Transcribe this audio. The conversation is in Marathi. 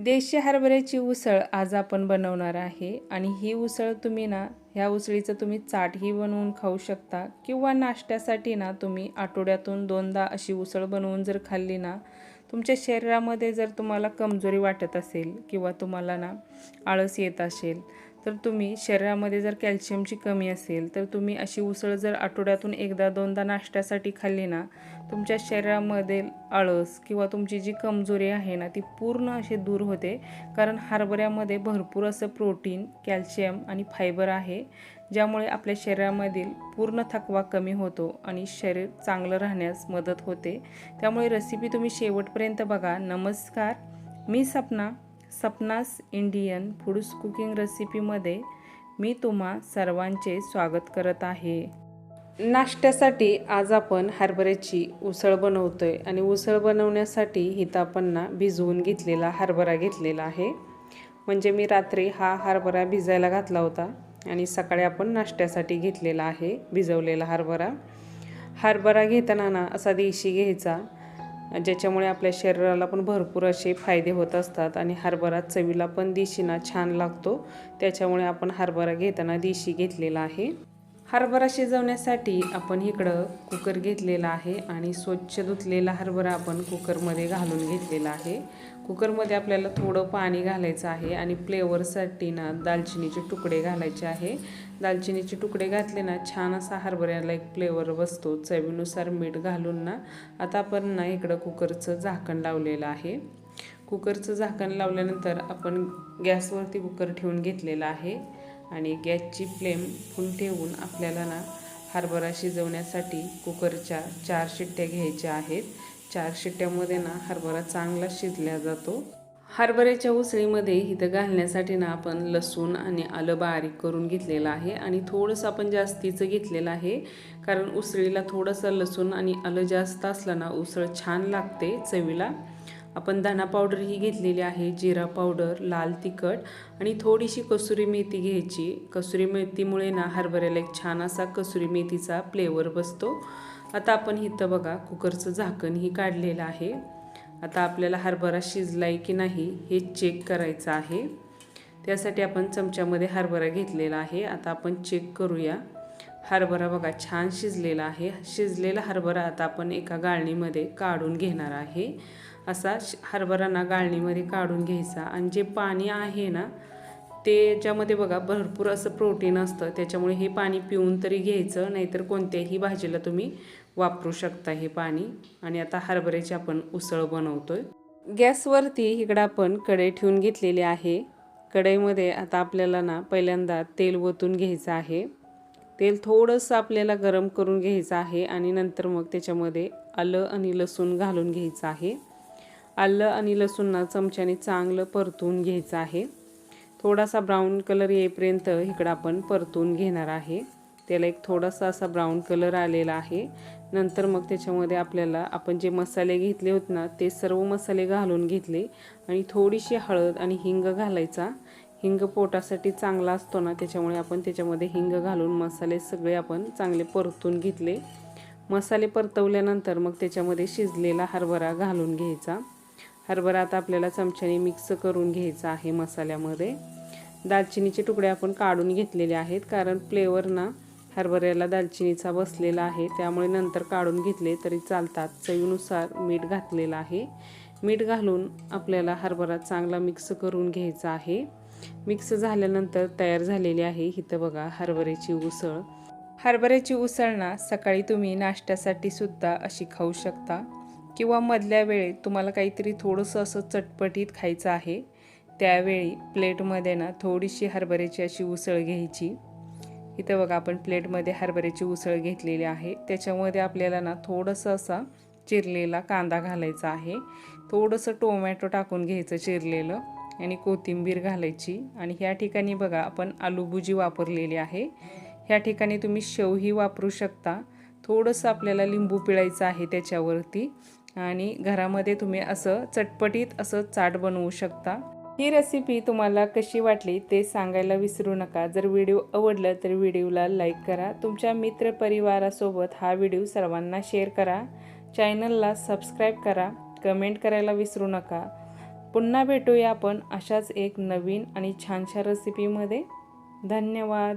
देशी हरभऱ्याची उसळ आज आपण बनवणार आहे. आणि ही उसळ तुम्ही ना ह्या उसळीचं तुम्ही चाटही बनवून खाऊ शकता. किंवा नाश्त्यासाठी ना तुम्ही आठवड्यातून दोनदा अशी उसळ बनवून जर खाल्ली ना तुमच्या शरीरामध्ये जर तुम्हाला कमजोरी वाटत असेल किंवा तुम्हाला ना आळस येत असेल तर तुम्ही शरीरामध्ये जर कॅल्शियमची कमी असेल तर तुम्ही अशी उसळ जर आठवड्यातून एकदा दोनदा नाश्त्यासाठी खाल्ली ना तुमच्या शरीरामध्ये आळस किंवा तुमची जी कमजोरी आहे ना ती पूर्ण अशी दूर होते. कारण हरभऱ्यामध्ये भरपूर असं प्रोटीन कॅल्शियम आणि फायबर आहे ज्यामुळे आपल्या शरीरामधील पूर्ण थकवा कमी होतो आणि शरीर चांगलं राहण्यास मदत होते. त्यामुळे रेसिपी तुम्ही शेवटपर्यंत बघा. नमस्कार मी Sapna. Sapna's Indian foods cooking रेसिपीमध्ये मी तुम्हा सर्वांचे स्वागत करत आहे. नाश्त्यासाठी आज आपण हरभऱ्याची उसळ बनवतो आहे आणि उसळ बनवण्यासाठी हितापन्ना भिजवून घेतलेला हरभरा घेतलेला आहे. म्हणजे मी रात्री हा हरभरा भिजायला घातला होता आणि सकाळी आपण नाश्त्यासाठी घेतलेला आहे भिजवलेला हरभरा. हरभरा घेताना ना असा देशी घ्यायचा ज्याच्यामुळे आपल्या शरीराला पण भरपूर असे फायदे होत असतात आणि हरभरा चवीला पण देशीना छान लागतो. त्याच्यामुळे आपण हरभरा घेताना देशी घेतलेला आहे. हरभरा शिजवण्यासाठी आपण इकडं कुकर घेतलेला आहे आणि स्वच्छ धुतलेला हरभरा आपण कुकरमध्ये घालून घेतलेला आहे. कुकरमध्ये आपल्याला थोडं पाणी घालायचं आहे आणि फ्लेवरसाठी ना दालचिनीचे तुकडे घालायचे आहे. दालचिनीचे तुकडे घातले ना छान असा हरभऱ्याला एक फ्लेवर बसतो चवीनुसार मीठ घालून ना. आता आपण ना इकडं कुकरचं झाकण लावलेलं आहे. कुकरचं झाकण लावल्यानंतर आपण गॅसवरती कुकर ठेवून घेतलेला आहे. आणि गॅसची फ्लेम फुल ठेवून आपल्याला ना हरभरा शिजवण्यासाठी कुकरच्या चार शिट्ट्या घ्यायच्या आहेत. चार शिट्ट्यामध्ये ना हरभरा चांगला शिजल्या जातो. हरभऱ्याच्या उसळीमध्ये इथं घालण्यासाठी ना आपण लसूण आणि आलं बारीक करून घेतलेलं आहे आणि थोडंसं आपण जास्तीचं घेतलेलं आहे. कारण उसळीला थोडंसं लसूण आणि आलं जास्त असलं ना उसळ छान लागते चवीला. आपण धना पावडर ही घेतलेली आहे जिरा पावडर लाल तिखट आणि थोडीशी कसुरी मेथी घ्यायची. कसुरी मेथीमुळे ना हरभऱ्याला एक छान असा कसुरी मेथीचा फ्लेवर बसतो. आता आपण इथं बघा कुकरचं झाकण ही काढलेलं आहे. आता आपल्याला हरभरा शिजला आहे की नाही हे चेक करायचं आहे. त्यासाठी आपण चमच्यामध्ये हरभरा घेतलेला आहे. आता आपण चेक करूया. हरभरा बघा छान शिजलेला आहे. शिजलेला हरभरा आता आपण एका गाळणीमध्ये काढून घेणार आहे. असा हरभरा ना गाळणीमध्ये काढून घ्यायचा. आणि जे पाणी आहे ना ते ज्यामध्ये बघा भरपूर असं प्रोटीन असतं त्याच्यामुळे हे पाणी पिऊन तरी घ्यायचं नाहीतर कोणत्याही भाजीला तुम्ही वापरू शकता हे पाणी. आणि आता हरभऱ्याची आपण उसळ बनवतो आहे गॅसवरती इकडं आपण कढई ठेवून घेतलेली आहे. कढईमध्ये आता आपल्याला ना पहिल्यांदा तेल ओतून घ्यायचं आहे. तेल थोडंसं आपल्याला गरम करून घ्यायचं आहे आणि नंतर मग त्याच्यामध्ये आलं आणि लसूण घालून घ्यायचं आहे. आलं आणि लसूणना चमच्याने चांगलं परतून घ्यायचं आहे. थोडासा ब्राऊन कलर येईपर्यंत इकडं आपण परतून घेणार आहे. त्याला एक थोडासा असा ब्राऊन कलर आलेला आहे. नंतर मग त्याच्यामध्ये आपल्याला आपण जे मसाले घेतले होते ना ते सर्व मसाले घालून घेतले. आणि थोडीशी हळद आणि हिंग घालायचा. हिंग पोटासाठी चांगला असतो ना त्याच्यामुळे आपण त्याच्यामध्ये हिंग घालून मसाले सगळे आपण चांगले परतून घेतले. मसाले परतवल्यानंतर मग त्याच्यामध्ये शिजलेला हरभरा घालून घ्यायचा. हरभरा आता आपल्याला चमच्याने मिक्स करून घ्यायचा आहे मसाल्यामध्ये. दालचिनीचे तुकडे आपण काढून घेतलेले आहेत कारण फ्लेवर ना हरभऱ्याला दालचिनीचा बसलेला आहे त्यामुळे नंतर काढून घेतले तरी चालतात. चवीनुसार मीठ घातलेलं आहे. मीठ घालून आपल्याला हरभरा चांगला मिक्स करून घ्यायचा आहे. मिक्स झाल्यानंतर तयार झालेली आहे इथं बघा हरभऱ्याची उसळ. हरभऱ्याची उसळ ना सकाळी तुम्ही नाश्त्यासाठी सुद्धा अशी खाऊ शकता. किंवा मधल्या वेळेत तुम्हाला काहीतरी थोडंसं असं चटपटीत खायचं आहे त्यावेळी प्लेटमध्ये ना थोडीशी हरभऱ्याची अशी उसळ घ्यायची. इथं बघा आपण प्लेटमध्ये हरभऱ्याची उसळ घेतलेली आहे. त्याच्यामध्ये आपल्याला ना थोडंसं असा चिरलेला कांदा घालायचा आहे. थोडंसं टोमॅटो टाकून घ्यायचं चिरलेलं आणि कोथिंबीर घालायची. आणि ह्या ठिकाणी बघा आपण आलूभुजी वापरलेली आहे. ह्या ठिकाणी तुम्ही शेवही वापरू शकता. थोडंसं आपल्याला लिंबू पिळायचं आहे त्याच्यावरती. आणि घरामध्ये तुम्ही असं चटपटीत असं चाट बनवू शकता. ही रेसिपी तुम्हाला कशी वाटली ते सांगायला विसरू नका. जर व्हिडिओ आवडला तर व्हिडिओला लाईक करा. तुमच्या मित्रपरिवारासोबत हा व्हिडिओ सर्वांना शेअर करा. चॅनलला सबस्क्राईब करा. कमेंट करायला विसरू नका. पुन्हा भेटूया आपण अशाच एक नवीन आणि छानशा रेसिपीमध्ये धन्यवाद.